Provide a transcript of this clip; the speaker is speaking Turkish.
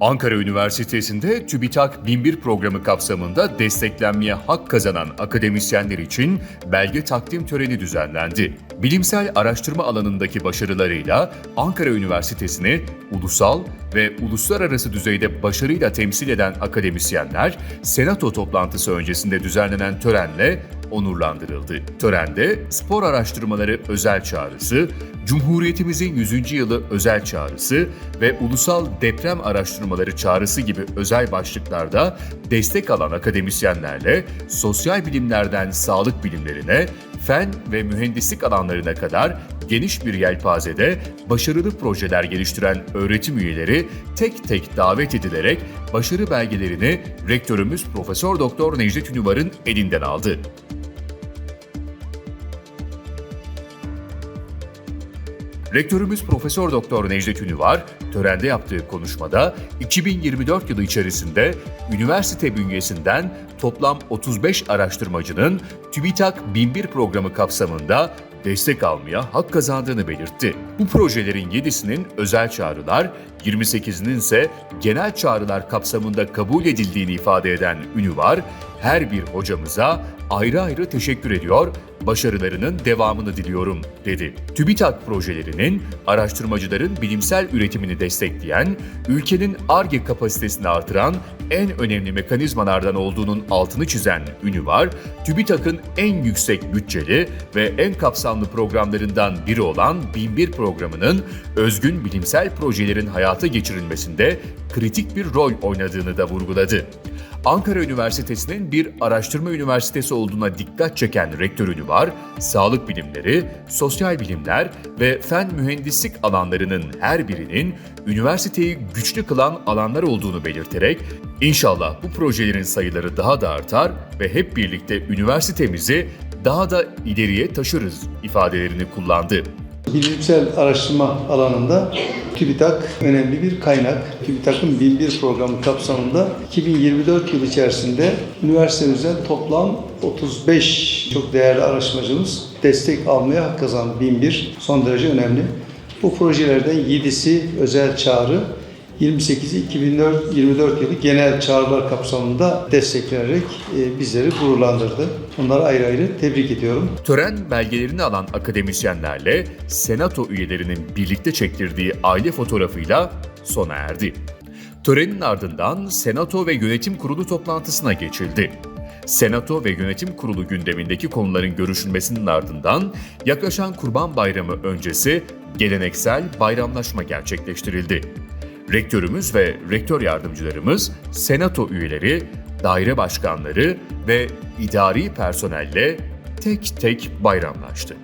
Ankara Üniversitesi'nde TÜBİTAK 1001 programı kapsamında desteklenmeye hak kazanan akademisyenler için belge takdim töreni düzenlendi. Bilimsel araştırma alanındaki başarılarıyla Ankara Üniversitesi'ni ulusal ve uluslararası düzeyde başarıyla temsil eden akademisyenler, Senato toplantısı öncesinde düzenlenen törenle onurlandırıldı. Törende spor araştırmaları özel çağrısı, Cumhuriyetimizin 100. yılı özel çağrısı ve ulusal deprem araştırmaları çağrısı gibi özel başlıklarda destek alan akademisyenlerle sosyal bilimlerden sağlık bilimlerine, fen ve mühendislik alanlarına kadar geniş bir yelpazede başarılı projeler geliştiren öğretim üyeleri tek tek davet edilerek başarı belgelerini rektörümüz Profesör Doktor Necdet Ünüvar'ın elinden aldı. Rektörümüz Profesör Doktor Necdet Ünüvar, törende yaptığı konuşmada 2024 yılı içerisinde üniversite bünyesinden toplam 35 araştırmacının TÜBİTAK 1001 programı kapsamında destek almaya hak kazandığını belirtti. Bu projelerin 7'sinin özel çağrılar, 28'inin ise genel çağrılar kapsamında kabul edildiğini ifade eden Ünüvar, her bir hocamıza ayrı ayrı teşekkür ediyor, başarılarının devamını diliyorum dedi. TÜBİTAK projelerinin araştırmacıların bilimsel üretimini destekleyen, ülkenin ARGE kapasitesini artıran en önemli mekanizmalardan olduğunun altını çizen Ünüvar, TÜBİTAK'ın en yüksek bütçeli ve en kapsamlı programlarından biri olan 1001 programının özgün bilimsel projelerin hayata geçirilmesinde kritik bir rol oynadığını da vurguladı. Ankara Üniversitesi'nin bir araştırma üniversitesi olduğuna dikkat çeken rektörünü var, sağlık bilimleri, sosyal bilimler ve fen mühendislik alanlarının her birinin üniversiteyi güçlü kılan alanlar olduğunu belirterek, inşallah bu projelerin sayıları daha da artar ve hep birlikte üniversitemizi daha da ileriye taşırız ifadelerini kullandı. Bilimsel araştırma alanında TÜBİTAK önemli bir kaynak. TÜBİTAK'ın 1001 programı kapsamında 2024 yılı içerisinde üniversitemizden toplam 35 çok değerli araştırmacımız destek almaya hak kazandı. 1001 son derece önemli. Bu projelerden 7'si özel çağrı, 28'i 2024 yılı genel çağrılar kapsamında desteklenerek e, bizleri gururlandırdı. Onları ayrı ayrı tebrik ediyorum. Tören belgelerini alan akademisyenlerle senato üyelerinin birlikte çektirdiği aile fotoğrafıyla sona erdi. Törenin ardından senato ve yönetim kurulu toplantısına geçildi. Senato ve yönetim kurulu gündemindeki konuların görüşülmesinin ardından yaklaşan Kurban Bayramı öncesi geleneksel bayramlaşma gerçekleştirildi. Rektörümüz ve rektör yardımcılarımız, senato üyeleri, daire başkanları ve idari personelle tek tek bayramlaştı.